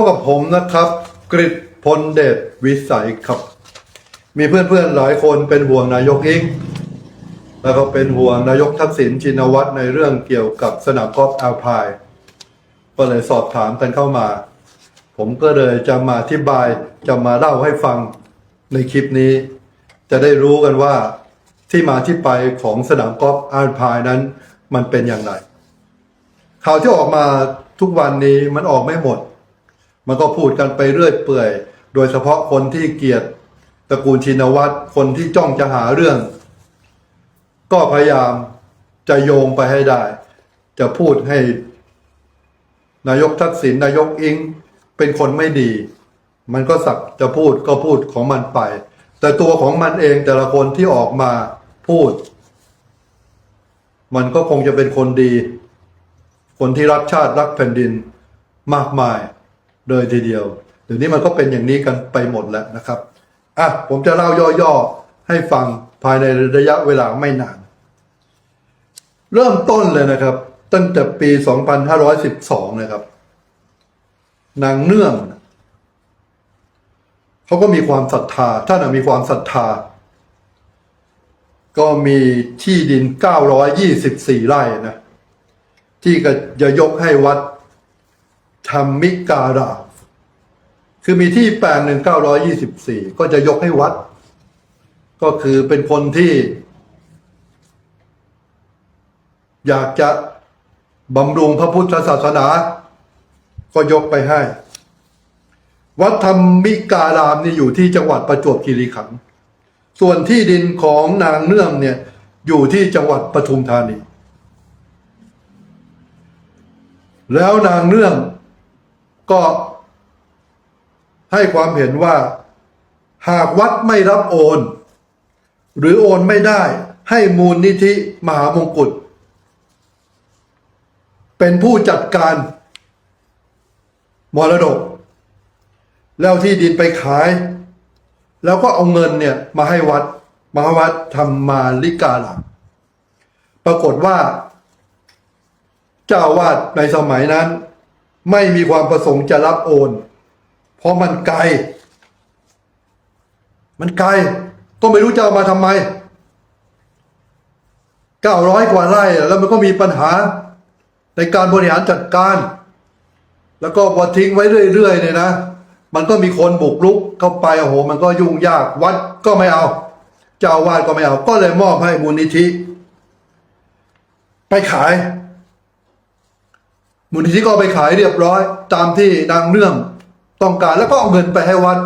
กับผมนะครับกริตพลเดชวิสัยครับ มีเพื่อนๆหลายคนเป็นห่วงนายกอิงแล้วก็เป็นห่วงนายกทักษิณชินวัตรในเรื่องเกี่ยวกับสนามกอล์ฟอัลพายก็เลยสอบถามกันเข้ามา ผมก็เลยจะมาอธิบายจะมาเล่าให้ฟังในคลิปนี้ จะได้รู้กันว่าที่มาที่ไปของสนามกอล์ฟอัลพายนั้นมันเป็นอย่างไรข่าวที่ออกมาทุกวันนี้มันออกไม่หมด มันก็พูดกันไปเรื่อยเปื่อย โดยเฉพาะคนที่เกลียดตระกูลชินวัตรคนที่จ้องจะหาเรื่อง ก็พยายามจะโยงไปให้ได้ จะพูดให้ นายกทักษิณนายกอิงเป็นคนไม่ดี มันก็สักจะพูดก็พูดของมันไป แต่ตัวของมันเองแต่ละคนที่ออกมาพูด มันก็คงจะเป็นคนดี คนที่รักชาติรักแผ่นดินมากมาย เลยทีเดียว เดี๋ยวนี้มันก็เป็นอย่างนี้กันไปหมดแล้วนะครับอะผมจะเล่าย่อๆให้ฟังภายในระยะเวลาไม่นาน เริ่มต้นเลยนะครับ ตั้งแต่ปี 2512 นะครับ นางเนื่องเขาก็มีความศรัทธาท่านนะมีความศรัทธา ก็มีที่ดิน 924 ไร่นะที่ก็จะยกให้วัด ธรรมิการามคือมีที่แปลงหนึ่งเก้าร้อยี่สิบสี่ก็จะยกให้วัด ก็คือเป็นคนที่ อยากจะบำรุงพระพุทธศาสนา ก็ยกไปให้ วัดธรรมิการามนี่อยู่ที่จังหวัดประจวบคีรีขันธ์ส่วนที่ดินของนางเนื่องเนี่ยอยู่ที่จังหวัดปทุมธานี แล้วนางเนื่อง ก็ให้ความเห็นว่า หากวัดไม่รับโอน หรือโอนไม่ได้ให้มูลนิธิมหามงกุฎเป็นผู้จัดการมรดก แล้วที่ดินไปขาย แล้วก็เอาเงินเนี่ยมาให้วัดมห้วัดทำมาลิกาหลังปรากฏว่า เจ้าวาดในสมัยนั้น ไม่มีความประสงค์จะรับโอน เพราะมันไกล มันไกล ก็ไม่รู้จะเอามาทำไมเก้าร้อยกว่าไร่แล้วมันก็มีปัญหาในการบริหารจัดการ แล้วก็พอทิ้งไว้เรื่อยๆเนี่ยนะ มันก็มีคนบุกรุกเข้าไปโอ้โห มันก็ยุ่งยากวัดก็ไม่เอา เจ้าอาวาดก็ไม่เอา ก็เลยมอบให้มูลนิธิ ไปขาย มูลนิธิก็ไปขายเรียบร้อย ตามที่นางเนื่องต้องการแล้วก็เอาเงินไปให้วัด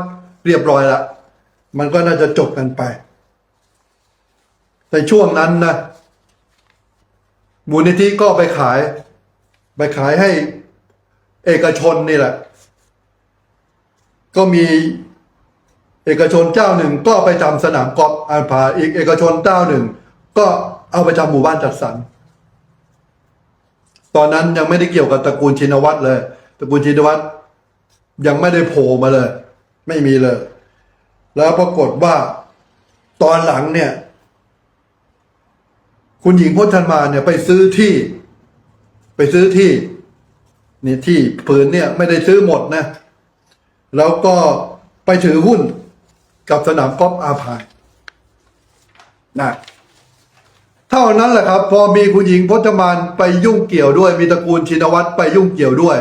เรียบร้อยละมันก็น่าจะจบกันไป ในช่วงนั้นนะมูลนิธิก็ไปขาย ไปขายให้เอกชนนี่แหละ ก็มีเอกชนเจ้าหนึ่งก็ไปทำสนามกอล์ฟอาภาอีกเอกชนเจ้าหนึ่ง ก็เอาไปทำหมู่บ้านจัดสรร ตอนนั้นยังไม่ได้เกี่ยวกับตระกูลชินวัตรเลย ตระกูลชินวัตรยังไม่ได้โผล่มาเลย ไม่มีเลย แล้วปรากฏว่าตอนหลังเนี่ย คุณหญิงพจนมาเนี่ยไปซื้อที่ ไปซื้อที่นี่ที่ผืนเนี่ยไม่ได้ซื้อหมดนะ แล้วก็ไปถือหุ้นกับสนามกอล์ฟอาพายนะ เท่านั้นแหละครับ พอมีคุณหญิงพจมานไปยุ่งเกี่ยวด้วย มีตระกูลชินวัตรไปยุ่งเกี่ยวด้วย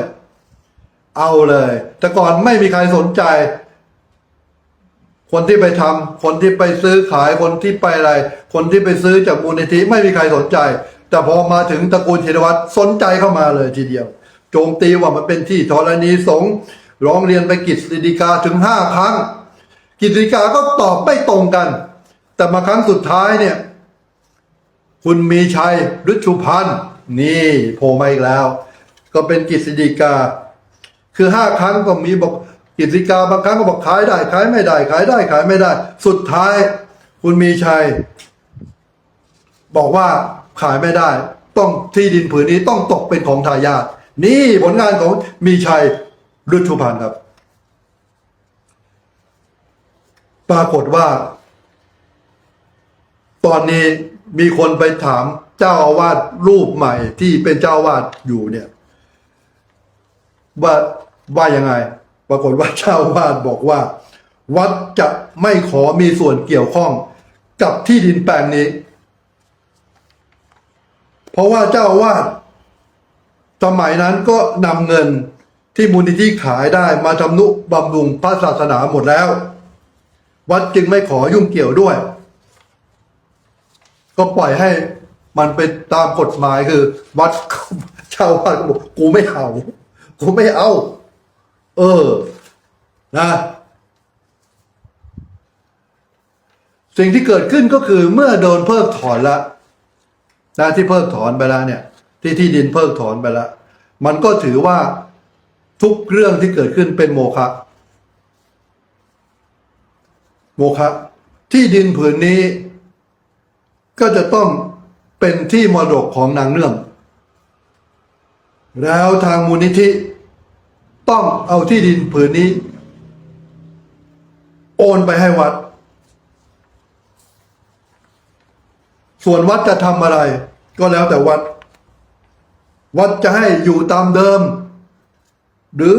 เอาเลย แต่ก่อนไม่มีใครสนใจ คนที่ไปทำคนที่ไปซื้อขายคนที่ไปอะไร คนที่ไปซื้อจากมูลนิธิไม่มีใครสนใจ แต่พอมาถึงตระกูลชินวัตรสนใจเข้ามาเลยทีเดียว โจมตีว่ามันเป็นที่ธรณีสงฆ์ร้องเรียนไปกิจสิฎีกาถึงห้าครั้ง กิจสิฎีกาก็ตอบไม่ตรงกัน แต่มาครั้งสุดท้ายเนี่ย คุณมีชัยฤชุพันธ์นี่โผล่มาอีกแล้ว ก็เป็นกิจสิฎีกา คือห้าครั้งก็มีบอกกิจสิฎีกาบางครั้งก็บอกขายได้ขายไม่ได้ ขายได้ขายไม่ได้ สุดท้าย คุณมีชัย บอกว่าขายไม่ได้ ต้องที่ดินผืนนี้ต้องตกเป็นของทายาทนี่ผลงานของมีชัยฤชุพันธ์ครับ ปรากฏว่า ตอนนี้ มีคนไปถามเจ้าอาวาสรูปใหม่ที่เป็นเจ้าอาวาสอยู่เนี่ย ว่าว่ายังไง ปรากฏว่าเจ้าอาวาดบอกว่า วัดจะไม่ขอมีส่วนเกี่ยวข้องกับที่ดินแปลงนี้ เพราะว่าเจ้าอาวาดสมัยนั้นก็นำเงินที่มูลนิธิขายได้มาทำนุบำรุงพระศาสนาหมดแล้ว วัดจึงไม่ขอยุ่งเกี่ยวด้วย ก็ปล่อยให้มันเป็นตามกฎหมายคือ วัดเจ้าอาวาดก็บอกกูไม่เอากูไม่เอา เออ นะ สิ่งที่เกิดขึ้นก็คือเมื่อโดนเพิกถอนละนะที่เพิกถอนไปแล้วเนี่ย ที่ที่ดินเพิกถอนไปแล้วมันก็ถือว่าทุกเรื่องที่เกิดขึ้นเป็นโมฆะโมฆะที่ดินผืนนี้ ก็จะต้องเป็นที่มรดกของนางเนื่อง แล้วทางมูลนิธิต้องเอาที่ดินผืนนี้ โอนไปให้วัด ส่วนวัดจะทำอะไร ก็แล้วแต่วัด วัดจะให้อยู่ตามเดิม หรือ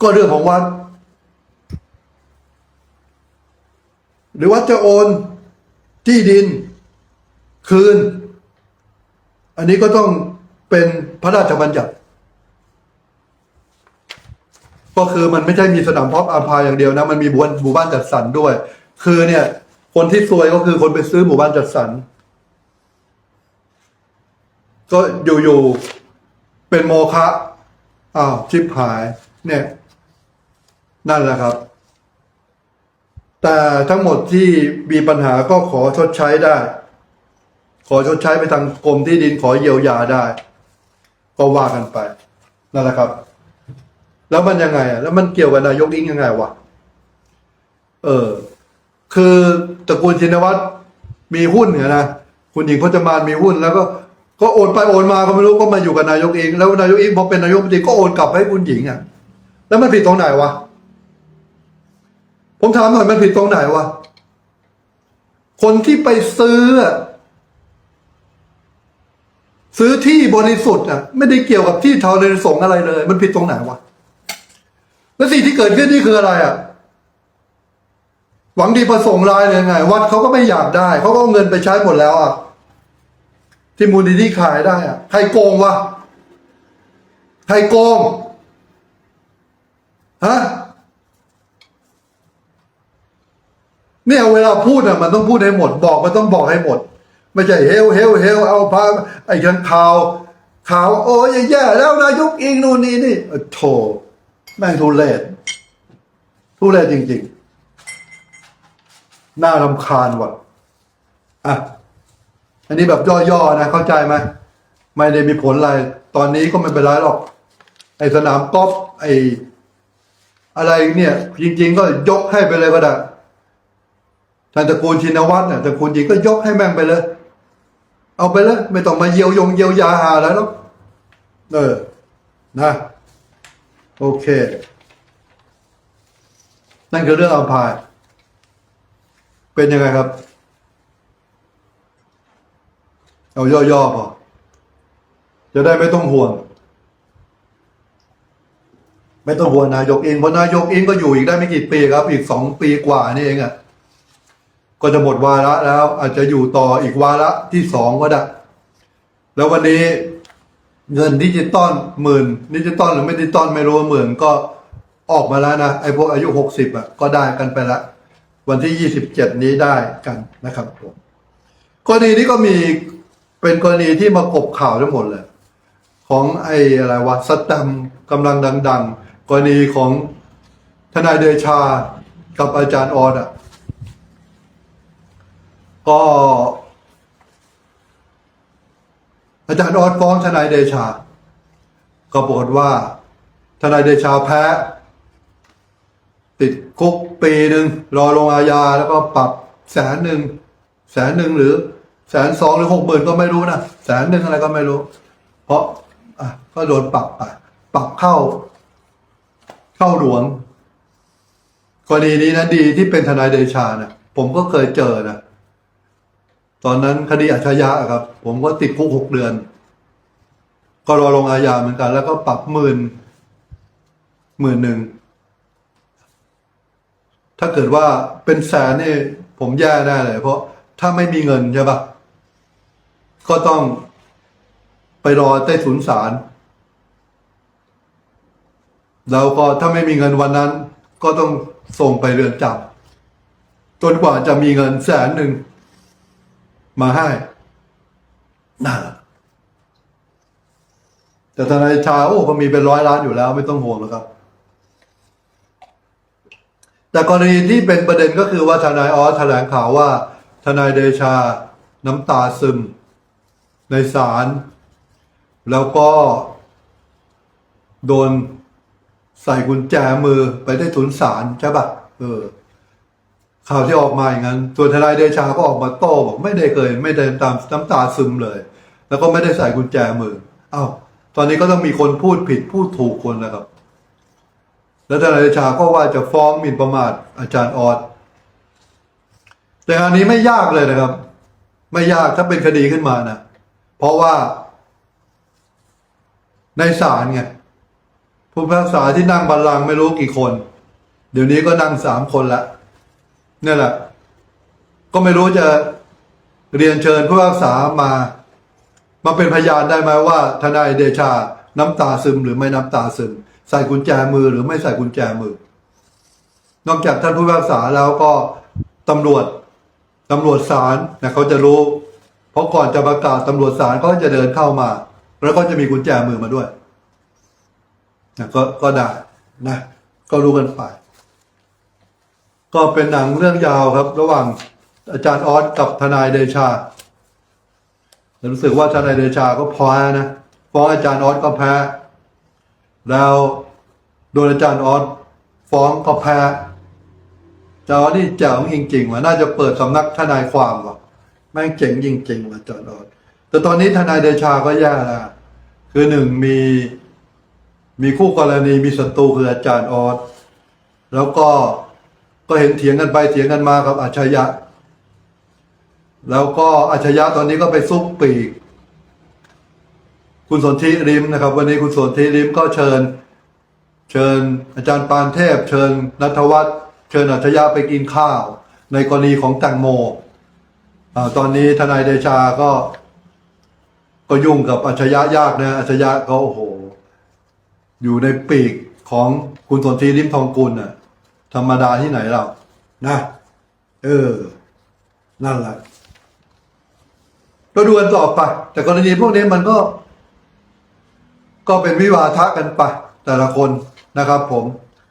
ก็เรื่องของวัด หรือวัดจะโอน ที่ดิน คืน อันนี้ก็ต้องเป็นพระราชบัญญัติ ก็คือมันไม่ใช่มีสนามเพาะอาภาอย่างเดียวนะ มันมีหมู่บ้านหมู่บ้านจัดสรรด้วย คือเนี่ย คนที่ซวยก็คือคนไปซื้อหมู่บ้านจัดสรรก็อยู่ๆเป็นโมฆะอ้าวชิบหาย เนี่ย นั่นแหละครับ แต่ทั้งหมดที่มีปัญหาก็ขอชดใช้ได้ ขอชดใช้ไปทางกรมที่ดินขอเยียวยาได้ ก็ว่ากันไปนั่นแหละครับ แล้วมันยังไงอะแล้วมันเกี่ยวกับนายกอิงยังไงวะเออ คือตระกูลชินวัตรมีหุ้นเนี่ยนะคุณหญิงพจมานมีหุ้นแล้วก็ก็โอนไปโอนมาก็ไม่รู้ก็มาอยู่กับนายกเอง แล้วนายกเองพอเป็นนายกรัฐมนตรีก็โอนกลับให้คุณหญิงอะ แล้วมันผิดตรงไหนวะ ผมถามหน่อยมันผิดตรงไหนวะ คนที่ไปซื้อ ซื้อที่บริสุทธิ์อะ ไม่ได้เกี่ยวกับที่ทาวเรนสงอะไรเลย มันผิดตรงไหนวะ แล้วสิ่งที่เกิดขึ้นนี่คืออะไรอะ หวังดีประสงค์รายเลยไง วัดเขาก็ไม่อยากได้ เขาก็เอาเงินไปใช้หมดแล้วอะ ที่มูลนิธิขายได้อะ ใครโกงวะ ใครโกง ฮะ เนี่ยเวลาพูดอะมันต้องพูดให้หมด บอกมันต้องบอกให้หมด ไม่ใช่เฮลเฮลเฮลเอาพาไอ้ยันข่าวข่าวโอ้ยแย่แล้วนายกอิงนู่นนี่นี่โถแม่งทุเรศทุเรศจริงๆ น่ารำคาญว่ะอะอันนี้แบบย่อๆนะ เข้าใจไหมไม่ได้มีผลอะไร ตอนนี้ก็ไม่เป็นไรหรอกไอ้สนามกอล์ฟไอ้อะไรเนี่ย จริง ๆ ก็ยกให้ไปเลยก็ได้ ท่างตระกูลชินวัตรเนี่ยตระกูลหญิงก็ยกให้แม่งไปเลย เอาไปเลย ไม่ต้องมาเยียวยงเยียวยาหาแล้วเออนะ โอเค นั่นคือเรื่องอัมพาย เป็นยังไงครับ เอาย่อๆพอจะได้ไม่ต้องห่วง ไม่ต้องห่วงนายกเองเพราะนายกเองก็อยู่อีกได้ไม่กี่ปีครับ อีกสองปีกว่านี่เองอะ่ะ ก็จะหมดวาระแล้ว อาจจะอยู่ต่ออีกวาระที่สองก็ได้ แล้ววันนี้เงินดิจิตอลหมื่นดิจิตอลหรือไม่ดิจิตอลไม่รู้หมื่นก็ออกมาแล้วนะไอพวกอายุหกสิบอะก็ได้กันไปละ วันที่ยี่สิบเจ็ดนี้ได้กันนะครับผมกรณีนี้ก็มีเป็นกรณีที่มากบข่าวทั้งหมดเลย ของไอ้อะไรวะสแตมกำลังดัง ๆ กรณีของทนายเดชากับอาจารย์ออดอะ ก็ อาจารย์ออดฟ้องทนายเดชา ก็ปรากฏว่า ทนายเดชาแพ้ ติดคุกปีหนึ่งรอลงอาญาแล้วก็ปรับแสนหนึ่งแสนหนึ่งหรือแสนสองหรือหกหมื่นก็ไม่รู้นะแสนหนึ่งอะไรก็ไม่รู้ เพราะอะก็โดนปรับไปปรับเข้า เข้าหลวงกรณีนี้นะดีที่เป็นทนายเดชานะผมก็เคยเจอนะ ตอนนั้นคดีอาชญาครับ ผมก็ติดคุกหกเดือน ก็รอลงอาญาเหมือนกัน แล้วก็ปรับหมื่นหมื่นหนึ่งถ้าเกิดว่าเป็นแสนนี่ผมแย่แน่เลย เพราะถ้าไม่มีเงินใช่ปะก็ต้องไปรอใต้ถุนศาลแล้วก็ถ้าไม่มีเงินวันนั้น ก็ต้องส่งไปเรือนจำจนกว่าจะมีเงินแสนหนึ่ง มาให้นั่นแหละแต่ทนายชาโอ้ก็มีเป็นร้อยล้านอยู่แล้ว ไม่ต้องห่วงหรอกครับ แต่กรณีที่เป็นประเด็นก็คือว่าทนายออสแถลงข่าวว่า ทนายเดชาน้ำตาซึม ในศาลแล้วก็ โดนใส่กุญแจมือไปได้ถุนศาลใช่ปะเออ ข่าวที่ออกมาอย่างนั้นส่วนทนายเดชาก็ออกมาโต้บอกไม่ได้เคย ไม่ได้ตามน้ำตาซึมเลย แล้วก็ไม่ได้ใส่กุญแจมือเอ้าตอนนี้ก็ต้องมีคนพูดผิดพูดถูกคนนะครับ แล้วทนายเดชาก็ว่าจะฟ้องหมิ่นประมาทอาจารย์ออสแต่อันนี้ไม่ยากเลยนะครับ ไม่ยากถ้าเป็นคดีขึ้นมานะเพราะว่า ในศาลไงผู้พิพากษาที่นั่งบัลลังก์ไม่รู้กี่คน เดี๋ยวนี้ก็นั่งสามคนละ นี่แหละ ก็ไม่รู้จะเรียนเชิญผู้พิพากษามา มาเป็นพยานได้ไหมว่าทนายเดชาน้ำตาซึมหรือไม่น้ำตาซึม ใส่กุญแจมือหรือไม่ใส่กุญแจมือ นอกจากท่านผู้พิพากษาแล้วก็ตำรวจตำรวจศาลนะเขาจะรู้ เพราะก่อนจะประกาศตำรวจศาลเขาจะเดินเข้ามา แล้วก็จะมีกุญแจมือมาด้วยนะก็ก็ได้นะ ก็รู้กันไป ก็เป็นหนังเรื่องยาวครับ ระหว่างอาจารย์ออสกับทนายเดชาแต่รู้สึกว่าทนายเดชาก็แพ้นะฟ้องอาจารย์ออสก็แพ้ แล้วโดนอาจารย์ออสฟ้องก็แพ้อาจารย์ออสนี่เจ๋งจริงๆว่ะน่าจะเปิดสำนักทนายความว่ะแม่งเจ๋งจริงๆว่ะอาจารย์ออสแต่ตอนนี้ทนายเดชาก็แย่แล้วคือหนึ่งมีมีคู่กรณีมีศัตรูคืออาจารย์ออสแล้วก็ ก็เห็นเถียงกันไปเถียงกันมากับอัจฉริยะแล้วก็อัจฉริยะตอนนี้ก็ไปซุกปีก คุณสนธิริมนะครับ วันนี้คุณสนธิริมก็เชิญ เชิญอาจารย์ปานเทพ เชิญนัทวัฒน์เชิญอัจฉริยะไปกินข้าว ในกรณีของแตงโมอตอนนี้ทนายเดชาก็ ก็ยุ่งกับอัจฉริยะยากนะอัจฉริยะก็โอ้โห อยู่ในปีกของคุณสนธิริมทองกุลน่ะ ธรรมดาที่ไหนเรานะ เออ นั่นแหละเราดูกันต่อไป แต่กรณีพวกนี้มันก็ ก็เป็นวิวาทะกันไป แต่ละคนนะครับผม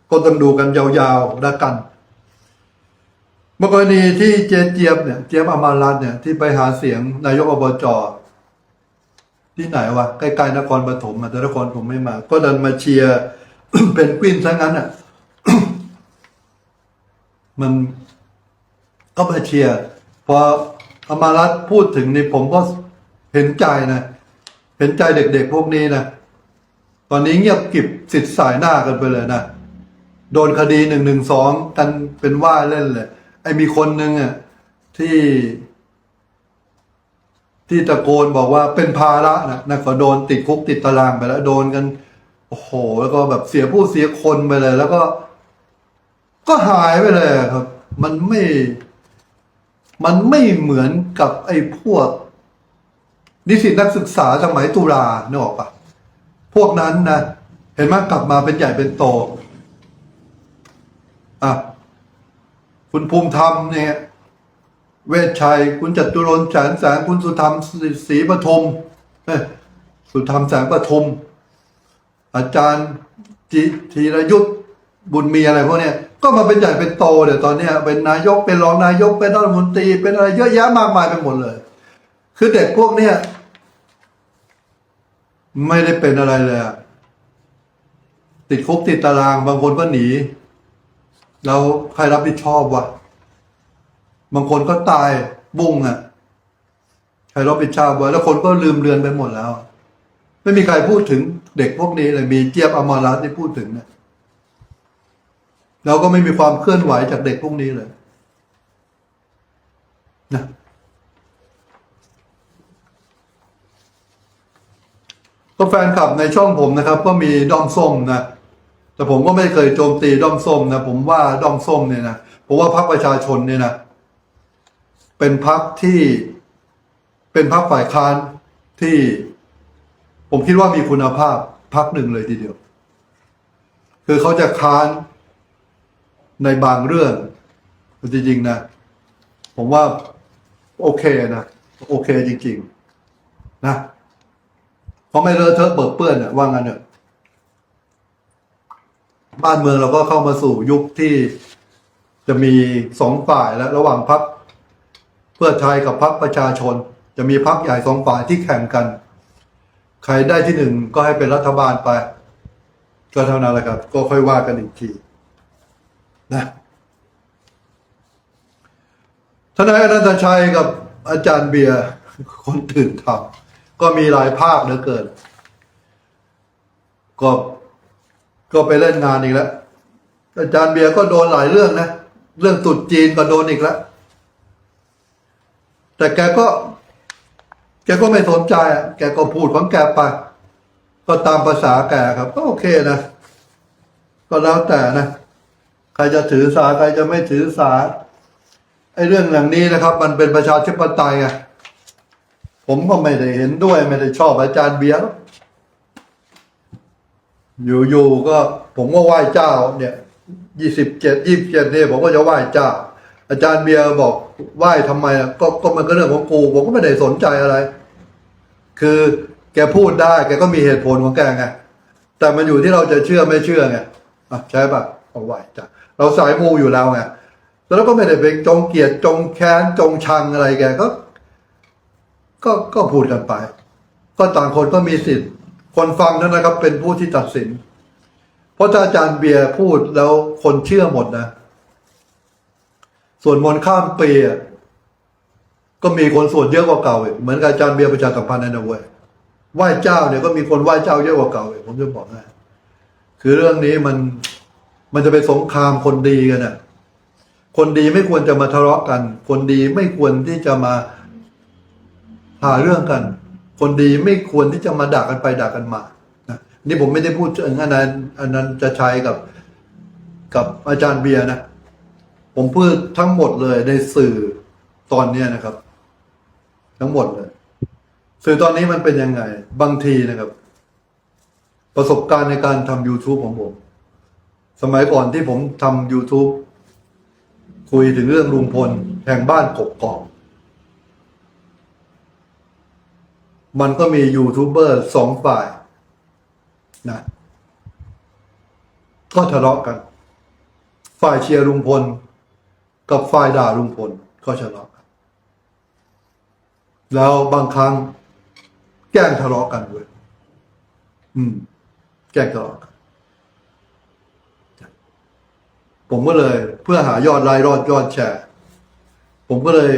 ก็ต้องดูกันยาวๆแล้วกันเมื่อกรณีที่เจเจี๊ยบเนี่ยเจี๊ยบอมรรัตเนี่ยที่ไปหาเสียงนายกอบจที่ไหนวะใกล้ๆนครปฐมแต่นครผมไม่มา ก็ดันมาเชียร์เป็นกวินซะงั้นอะ มันก็มาเชียร์พออมารัตพูดถึงนี่ผมก็เห็นใจนะ เห็นใจเด็กๆพวกนี้นะ ตอนนี้เงียบกิบสิทธิ์สายหน้ากันไปเลยนะ โดนคดีหนึ่งหนึ่งสองกันเป็นว่าเล่นเลย ไอ้มีคนหนึ่งอะที่ ที่ตะโกนบอกว่าเป็นภาระนะนะก็โดนติดคุกติดตารางไปแล้ว โดนกัน โอ้โห แล้วก็แบบเสียผู้เสียคนไปเลย แล้วก็ ก็หายไปเลยครับ มันไม่ มันไม่เหมือนกับไอ้พวก นิสิตนักศึกษาสมัยตุลาเนกออกปะพวกนั้นนะเห็นไหมกลับมาเป็นใหญ่เป็นโต อะ คุณภูมิธรรมเนี่ย เวชชัย คุณจตุรนแสนแสงคุณสุธรรมศรีปทุมเอ้สุธรรมแสงปทุมอาจารย์จิธีรยุทธ บุญมีอะไรพวกเนี้ยก็มาเป็นใหญ่เป็นโตเดี๋ยวตอนเนี้ยเป็นนายกเป็นรองนายกเป็นรัฐมนตรีเป็นอะไรเยอะแยะมากมายไปหมดเลย คือเด็กพวกเนี้ยไม่ได้เป็นอะไรเลยติดคุกติดตารางบางคนก็หนีแล้วใครรับผิดชอบวะบางคนก็ตายบุ้งอะใครรับผิดชอบวะแล้วคนก็ลืมเลือนไปหมดแล้ว ไม่มีใครพูดถึงเด็กพวกนี้เลยมีเจี๊ยบอมรรัตน์ที่พูดถึงเนี่ย เราก็ไม่มีความเคลื่อนไหวจากเด็กพวกนี้เลยนะก็แฟนคลับในช่องผมนะครับ ก็มีด้อมส้มนะแต่ผมก็ไม่เคยโจมตีด้อมส้มนะผมว่าด้อมส้มเนี่ยนะผมว่าพรรคประชาชนเนี่ยนะเป็นพรรคที่เป็นพรรคฝ่ายค้านที่ ผมคิดว่ามีคุณภาพพรรคหนึ่งเลยทีเดียว คือเขาจะค้าน ในบางเรื่องจริงๆนะ ผมว่า โอเคนะ โอเคจริง ๆ นะเขาะไม่เลอะเทอะเปิดเปื้อนอะว่างั้นเถอะบ้านเมืองเราก็เข้ามาสู่ยุคที่จะมีสองฝ่ายแล้วระหว่างพรรคเพื่อไทยกับพรรคประชาชน จะมีพรรคใหญ่สองฝ่ายที่แข่งกัน ใครได้ที่หนึ่งก็ให้เป็นรัฐบาลไป ก็เท่านั้นแหละครับ ก็ค่อยว่ากันอีกที นะทนายอนันตชัยกับอาจารย์เบียร์คนตื่นทำก็มีหลายภาคเหลือเกิน ก็ก็ไปเล่นงานอีกแล้ว อาจารย์เบียร์ก็โดนหลายเรื่องนะ เรื่องตุดจีนก็โดนอีกแล้ว แต่แกก็ แกก็ไม่สนใจ แกก็พูดของแกไป ก็ตามภาษาแกครับ ก็โอเคนะ ก็แล้วแต่นะ ครจะถือสาใครจะไม่ถือสาไอ้เรื่องอย่างนี้นะครับ มันเป็นประชาธิปไตยไงผมก็ไม่ได้เห็นด้วย ไม่ได้ชอบอาจารย์เบียร์อกอยู่ๆก็ ผมก็ไหว้เจ้า เนี่ยยี่สิบเจ็ดยี่สิบเจ็ดเนี่ยผมก็จะไหว้เจ้า อาจารย์เบียร์บอกไหว้ทำไมอะก็ก็มันก็เรื่องของกูผมก็ไม่ได้สนใจอะไร คือแกพูดได้ แกก็มีเหตุผลของแกไงแต่มันอยู่ที่เราจะเชื่อไม่เชื่อไงอะใช่ปะเอาไหว้จ้ะ เราสายมูอยู่แล้วไงแล้วก็ไม่ได้ไปจงเกลียดจงแค้นจงชังอะไรแกก็ ก็ก็พูดกันไป ก็ต่างคนก็มีสิทธิ์ คนฟังนั้นนะครับ เป็นผู้ที่ตัดสิน เพราะถ้าอาจารย์เบียร์พูดแล้วคนเชื่อหมดนะ ส่วนมนข้ามปีก็มีคนสวดเยอะกว่าเก่าอีกเหมือนกับอาจารย์เบียร์ประชาสัมพันธ์นั่นนะเว้ยไหว้เจ้าเนี่ยก็มีคนไหว้เจ้าเยอะกว่าเก่าอีกผมจะบอกให้คือเรื่องนี้มัน มันจะเป็นสงครามคนดีกันอะ คนดีไม่ควรจะมาทะเลาะกัน คนดีไม่ควรที่จะมาหาเรื่องกัน คนดีไม่ควรที่จะมาด่ากันไปด่ากันมานะนี่ผมไม่ได้พูดถึงอันนั้นอันนั้นจะใช้กับกับอาจารย์เบียร์นะ ผมพูดทั้งหมดเลยในสื่อตอนเนี้นะครับ ทั้งหมดเลย สื่อตอนนี้มันเป็นยังไง บางทีนะครับ ประสบการณ์ในการทำ YouTube ของผม สมัยก่อนที่ผมทำ YouTube คุยถึงเรื่องลุงพลแห่งบ้านกกอกมันก็มียูทูบเบอร์สองฝ่ายนะก็ทะเลาะกัน ฝ่ายเชียร์ลุงพล กับฝ่ายด่าลุงพลก็ทะเลาะกัน แล้วบางครั้งแกล้งทะเลาะกันด้วยอืม แกล้งทะเลาะกัน ผมก็เลยเพื่อหายอดไลค์ยอดยอดแชร์ ผมก็เลย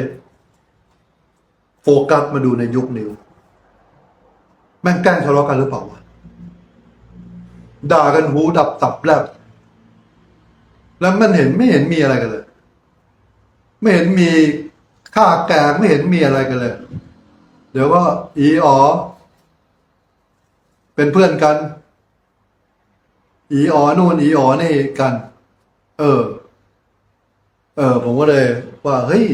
โฟกัสมาดูในยุคนี้แม่งแกล้งทะเลาะกันหรือเปล่าวะด่ากันหูดับตับแลบแล้วมันเห็นไม่เห็นมีอะไรกันเลย ไม่เห็นมีค่าแกงไม่เห็นมีอะไรกันเลย เดี๋ยวก็อีอ๋อเป็นเพื่อนกัน อีอ๋อนู่นอีอ๋อนี่กัน เออ เออ ผมก็เลยว่าเฮ้ย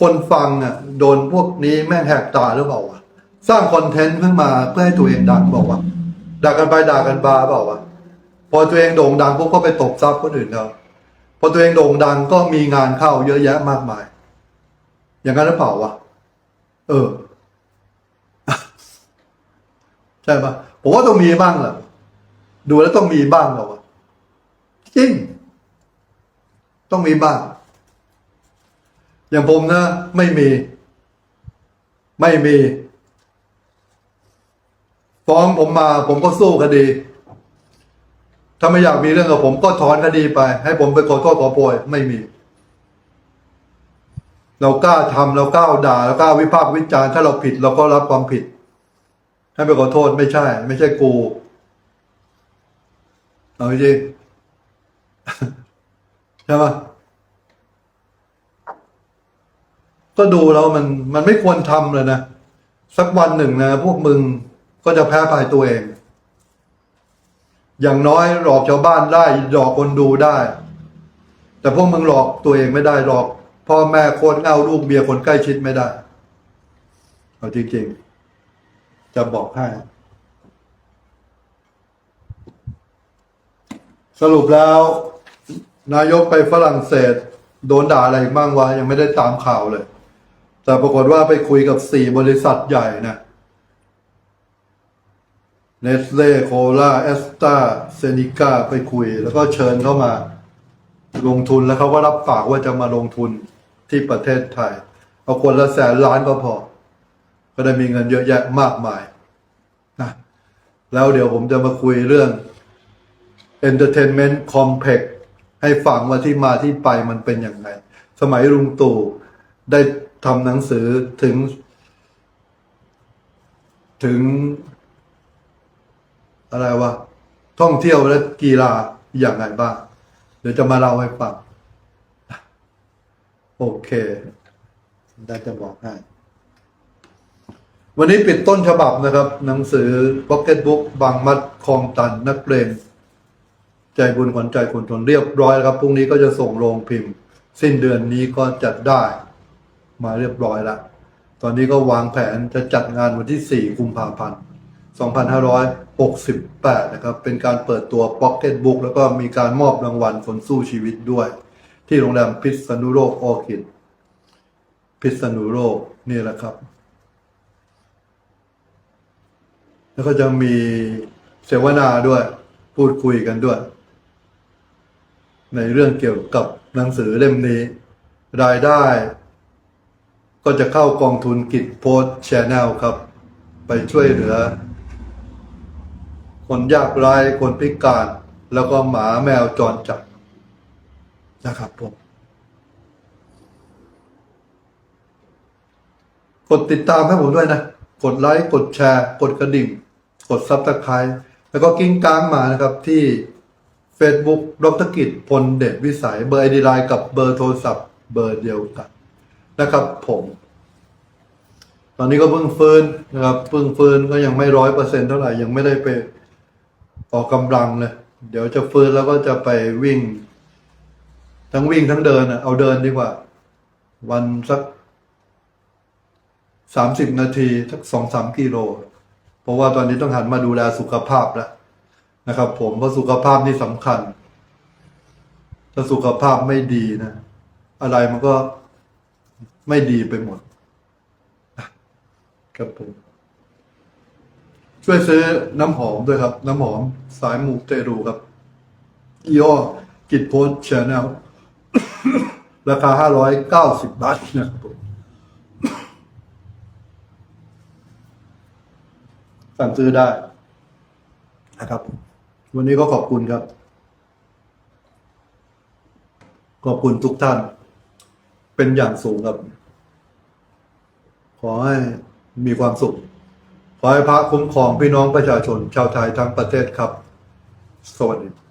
คนฟังอะ โดนพวกนี้แม่งแหกตาหรือเปล่าวะสร้างคอนเทนต์ขึ้นมาเพื่อให้ตัวเองดังบอกว่าด่ากันไปด่ากันมาเปล่าวะพอตัวเองโด่งดังพวกก็ไปตบซับคนอื่นเขาพอตัวเองโด่งดังก็มีงานเข้าเยอะแยะมากมาย อย่างนั้นหรือเปล่าวะเออใช่ปะผมว่าต้องมีบ้างแหละดูแล้วต้องมีบ้างหรอวะจริง ต้องมีบ้าง อย่างผมนะ ไม่มี ไม่มี ฟ้องผมมา ผมก็สู้คดี ถ้าไม่อยากมีเรื่องกับผมก็ถอนคดีไป ให้ผมไปขอโทษขอโพยไม่มี เรากล้าทำเรากล้าด่าเรากล้าวิพากษ์วิจารณ์ถ้าเราผิด เราก็รับความผิด ให้ไปขอโทษไม่ใช่ ไม่ใช่กู เอาจริง ใช่ปะก็ดูแล้วมันมันไม่ควรทำเลยนะ สักวันหนึ่งนะ พวกมึงก็จะแพ้ภายตัวเอง อย่างน้อยหลอกชาวบ้านได้หลอกคนดูได้ แต่พวกมึงหลอกตัวเองไม่ได้หลอกพ่อแม่คนเอาลูกเมียคนใกล้ชิดไม่ได้เอาจริงๆ จะบอกให้ สรุปแล้ว นายกไปฝรั่งเศส โดนด่าอะไรอีกบ้างวะยังไม่ได้ตามข่าวเลย แต่ปรากฏว่าไปคุยกับสี่บริษัทใหญ่นะเนสเล่โคลาเอสตาเซนิก้าไปคุย แล้วก็เชิญเข้ามาลงทุนแล้วเขาก็รับปากว่าจะมาลงทุนที่ประเทศไทย เอาคนละแสนล้านก็พอ ก็ได้มีเงินเยอะแยะมากมายนะแล้วเดี๋ยวผมจะมาคุยเรื่อง Entertainment Complex ให้ฟังว่าที่มาที่ไปมันเป็นอย่างไรสมัยลุงตู่ได้ทำหนังสือถึง ถึง อะไรวะท่องเที่ยวและกีฬาอย่างไรบ้าง เดี๋ยวจะมาเล่าให้ฟัง โอเคได้จะบอกให้ วันนี้ปิดต้นฉบับนะครับ หนังสือ Pocket Book บางมัดคลองตันนักเรียน ใจบุญขวัญใจคนทนเรียบร้อยแล้วครับพรุ่งนี้ก็จะส่งโรงพิมพ์ สิ้นเดือนนี้ก็จัดได้มาเรียบร้อยล้วตอนนี้ก็วางแผนจะจัดงานวันที่ 4 กุมภาพันธ์ 2568 นะครับ เป็นการเปิดตัว Pocket Book แล้วก็มีการมอบรางวัลคนสู้ชีวิตด้วย ที่โรงแรมพิษณุโลกออคิดพิษณุโลกนี่แหละครับ แล้วก็จะมีเสวนาด้วย พูดคุยกันด้วย ในเรื่องเกี่ยวกับหนังสือเล่มนี้ รายได้ ก็จะเข้ากองทุนกิจโพสแชนแนลครับ ไปช่วยเหลือ คนยากไร้คนพิการ แล้วก็หมาแมวจรจัดนะครับผมกดติดตามให้ผมด้วยนะ กดไลค์ กดแชร์ กดกระดิ่ง กดซับสไคร b e แล้วก็กิ้งก้างมานะครับที่ Facebook ดรกิจพลเดชวิสัย เบอร์ไอดีไลน์กับเบอร์โทรศัพท์ เบอร์เดียวกันนะครับ ผม ตอนนี้ก็เพิ่งฟื้นนะครับเพิ่งฟื้นก็ยังไม่ร้อยเปอร์เซ็นเท่าไหร่ยังไม่ได้ไปออกกำลังเลยเดี๋ยวจะฟื้นแล้วก็จะไปวิ่ง ทั้งวิ่งทั้งเดินอะเอาเดินดีกว่า วันสักสามสิบนาทีสักสองสามกิโล เพราะว่าตอนนี้ต้องหันมาดูแลสุขภาพแล้ว นะครับผมเพราะสุขภาพนี่สำคัญ ถ้าสุขภาพไม่ดีนะ อะไรมันก็ไม่ดีไปหมด ครับผม ช่วยซื้อน้ำหอมด้วยครับ น้ำหอมสายมูเตรูครับย่อกิจโพสชแนลราคาห้าร้อยเก้าสิบบาทนะครับผมสั่งซื้อได้นะครับ วันนี้ก็ขอบคุณครับ ขอบคุณทุกท่าน เป็นอย่างสูงครับ ขอให้มีความสุข ขอให้พระคุ้มครองพี่น้องประชาชน ชาวไทยทั้งประเทศครับ สวัสดี